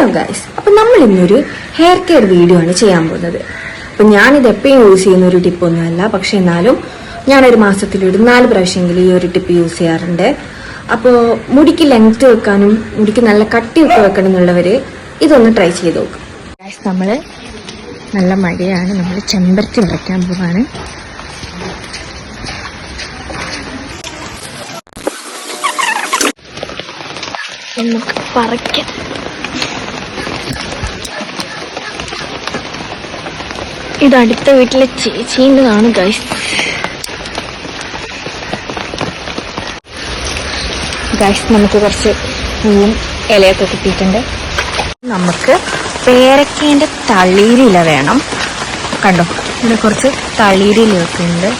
Hello guys അപ്പൊ നമ്മൾ ഇന്നൊരു ഹെയർ കെയർ വീഡിയോ ആണ് ചെയ്യാൻ പോകുന്നത്. അപ്പൊ ഞാനിത് എപ്പോഴും യൂസ് ചെയ്യുന്ന ഒരു ടിപ്പൊന്നുമല്ല പക്ഷെ എന്നാലും ഞാനൊരു മാസത്തിൽ ഒരു നാല് പ്രാവശ്യമെങ്കിലും ഈ ഒരു ടിപ്പ് യൂസ് ചെയ്യാറുണ്ട്. അപ്പോൾ മുടിക്ക് ലെങ്ത് വെക്കാനും മുടിക്ക് നല്ല കട്ടിയൊക്കെ വെക്കണം എന്നുള്ളവര് ഇതൊന്ന് ട്രൈ ചെയ്ത് നോക്കും. ഗൈസ് നമ്മൾ നല്ല മഴയാണ്. നമ്മൾ ചെമ്പരത്തി വരയ്ക്കാൻ പോവാണ്. നമുക്ക് പറിക്കാം. ഇത് അടുത്ത വീട്ടിലെ ചേച്ചീന്റെതാണ് ഗൈസ് ഗൈസ് നമുക്ക് കുറച്ച് പൂവും ഇലയൊക്കെ കിട്ടിയിട്ടുണ്ട്. നമുക്ക് പേരക്കേന്റെ തളിരില വേണം. കണ്ടോ? ഇവിടെ കുറച്ച് തളീരിലൊക്കെ ഉണ്ട്.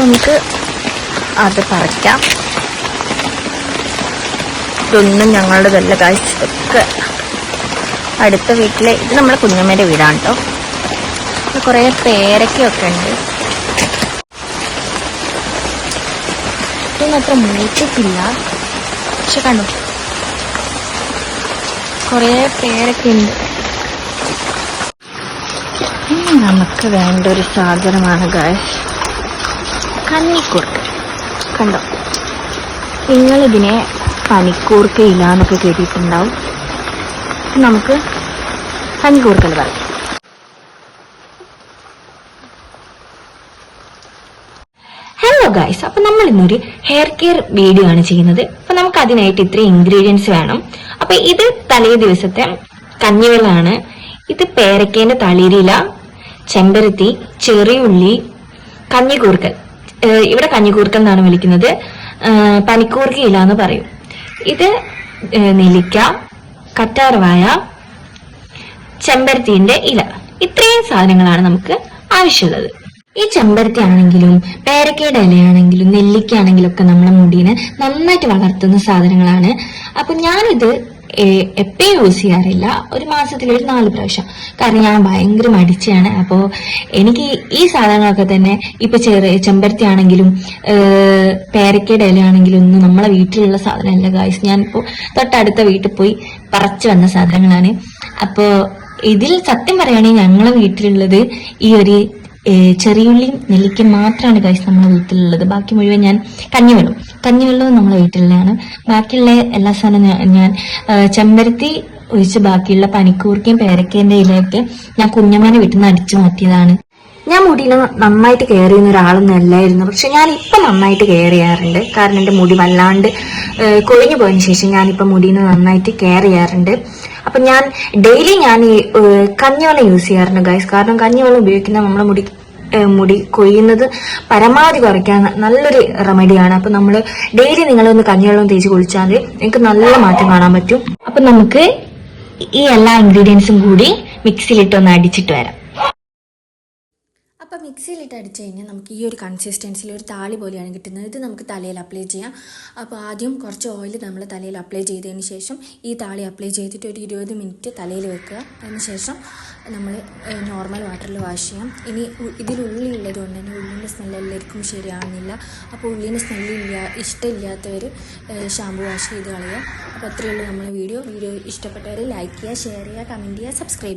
നമുക്ക് അത് പറിക്കാം. ഇതൊന്നും ഞങ്ങളുടെതല്ല കാഴ്ച ഇതൊക്കെ അടുത്ത വീട്ടിലെ ഇത് നമ്മുടെ കുഞ്ഞമ്മേടെ വീടാണ് കേട്ടോ കുറെ പേരക്കൊക്കെ ഉണ്ട്. അത്ര മൂത്തിട്ടില്ല പക്ഷെ കണ്ടു? കുറേ പേരൊക്കെ ഉണ്ട്. നമുക്ക് വേണ്ട ഒരു സാധനമാണ് ഗായസ്. കന്നിക്കൂർക്ക കണ്ടോ? നിങ്ങളിതിനെ പനിക്കൂർക്ക ഇല എന്നൊക്കെ കേട്ടിട്ടുണ്ടാവും. നമുക്ക് കഞ്ഞി കൂർക്കൽ പറയും. ഹലോ ഗൈസ് അപ്പൊ നമ്മൾ ഇന്നൊരു ഹെയർ കെയർ വീഡിയോ ആണ് ചെയ്യുന്നത്. അപ്പൊ നമുക്ക് അതിനായിട്ട് ഇത്ര ഇൻഗ്രീഡിയൻസ് വേണം. അപ്പൊ ഇത് തലേ ദിവസത്തെ കഞ്ഞിവെള്ളമാണ് ഇത് പേരക്കേന്റെ തളിരില ചെമ്പരത്തി ചെറിയുള്ളി കഞ്ഞിക്കൂർക്കൽ. ഇവിടെ കഞ്ഞിക്കൂർക്കൽ എന്നാണ് വിളിക്കുന്നത്. പനിക്കൂർക്കയില പനിക്കൂർക്ക എന്ന് പറയും. ഇത് നെല്ലിക്ക കറ്റാർവായ ചെമ്പരത്തിന്റെ ഇല. ഇത്രയും സാധനങ്ങളാണ് നമുക്ക് ആവശ്യമുള്ളത്. ഈ ചെമ്പരത്തി ആണെങ്കിലും പേരക്കയുടെ ഇലയാണെങ്കിലും നെല്ലിക്കയാണെങ്കിലും ഒക്കെ നമ്മുടെ മുടീനെ നന്നായിട്ട് വളർത്തുന്ന സാധനങ്ങളാണ്. അപ്പൊ ഞാനിത് എപ്പോഴും യൂസ് ചെയ്യാറില്ല. ഒരു മാസത്തിൽ ഒരു നാല് പ്രാവശ്യം. കാരണം ഞാൻ ഭയങ്കര മടിച്ചാണ്. അപ്പോൾ എനിക്ക് ഈ സാധനങ്ങളൊക്കെ തന്നെ ഇപ്പൊ ചെറിയ ചെമ്പരത്തി ആണെങ്കിലും പേരക്കയുടെ ഇലയാണെങ്കിലും ഒന്നും നമ്മളെ വീട്ടിലുള്ള സാധനമല്ല ഗായ്സ് ഞാനിപ്പോ തൊട്ടടുത്ത വീട്ടിൽ പോയി പറച്ചു വന്ന സാധനങ്ങളാണ്. അപ്പോൾ ഇതിൽ സത്യം പറയുകയാണെങ്കിൽ ഞങ്ങളെ വീട്ടിലുള്ളത് ഈ ഒരു ചെറിയുള്ളിയും നെല്ലിക്കും മാത്രമാണ് ഗൈസ് നമ്മുടെ വീട്ടിലുള്ളത്. ബാക്കി മുഴുവൻ ഞാൻ കഞ്ഞിവെള്ളം. കഞ്ഞിവെള്ളവും നമ്മളെ വീട്ടിലുള്ളതാണ് ബാക്കിയുള്ള എല്ലാ സാധനവും ഞാൻ- ചെമ്പരത്തി ഒഴിച്ച് ബാക്കിയുള്ള പനിക്കൂർക്കയും പേരക്കേന്റെ ഇലയൊക്കെ ഞാൻ കുഞ്ഞമ്മേനെ വീട്ടിൽ നിന്ന് അടിച്ചു മാറ്റിയതാണ്. ഞാൻ മുടിയിൽ നന്നായിട്ട് കെയർ ഒരാളൊന്നും അല്ലായിരുന്നു. പക്ഷെ ഞാൻ ഇപ്പൊ നന്നായിട്ട് കെയർ ചെയ്യാറുണ്ട്. കാരണം എന്റെ മുടി വല്ലാണ്ട് കൊഴിഞ്ഞു പോയതിനു ശേഷം ഞാനിപ്പോൾ മുടിയിൽ നിന്ന് നന്നായിട്ട് കെയർ ചെയ്യാറുണ്ട്. അപ്പം ഞാൻ ഡെയിലി ഞാൻ ഈ കഞ്ഞിവെള്ളം യൂസ് ചെയ്യാറുണ്ട് ഗൈസ് കാരണം കഞ്ഞിവെള്ളം ഉപയോഗിക്കുന്ന നമ്മളെ മുടി മുടി കൊയ്യുന്നത് പരമാവധി കുറയ്ക്കാൻ നല്ലൊരു റെമഡിയാണ് അപ്പം നമ്മൾ ഡെയിലി നിങ്ങളൊന്ന് കഞ്ഞിവെള്ളം തേച്ച് കുളിച്ചാൽ നിങ്ങൾക്ക് നല്ല മാറ്റം കാണാൻ പറ്റും. അപ്പം നമുക്ക് ഈ എല്ലാ ഇൻഗ്രീഡിയൻസും കൂടി മിക്സിയിലിട്ടൊന്ന് അടിച്ചിട്ട് വരാം. അപ്പോൾ മിക്സിയിലിട്ട് അടിച്ച് കഴിഞ്ഞാൽ നമുക്ക് ഈ ഒരു കൺസിസ്റ്റൻസിൽ ഒരു താളി പോലെയാണ് കിട്ടുന്നത്. ഇത് നമുക്ക് തലയിൽ അപ്ലൈ ചെയ്യാം. അപ്പോൾ ആദ്യം കുറച്ച് ഓയിൽ നമ്മൾ തലയിൽ അപ്ലൈ ചെയ്തതിന് ശേഷം ഈ താളി അപ്ലൈ ചെയ്തിട്ട് ഒരു ഇരുപത് മിനിറ്റ് തലയിൽ വെക്കുക. അതിന് ശേഷം നമ്മൾ നോർമൽ വാട്ടറിൽ വാഷ് ചെയ്യാം. ഇനി ഇതിൽ ഉള്ളി ഉള്ളത് കൊണ്ട് തന്നെ ഉള്ളിന്റെ സ്മെല്ല് എല്ലാവർക്കും ശരിയാവുന്നില്ല. അപ്പോൾ ഉള്ളിന്റെ സ്മെല്ല് ഇല്ല ഇഷ്ടമില്ലാത്തവർ ഷാമ്പു വാഷ് ചെയ്ത് കളയുക. അപ്പോൾ അത്രയേ ഉള്ളൂ നമ്മളെ വീഡിയോ വീഡിയോ ഇഷ്ടപ്പെട്ടവർ ലൈക്ക് ചെയ്യുക ഷെയർ ചെയ്യുക കമന്റ് ചെയ്യുക സബ്സ്ക്രൈബ്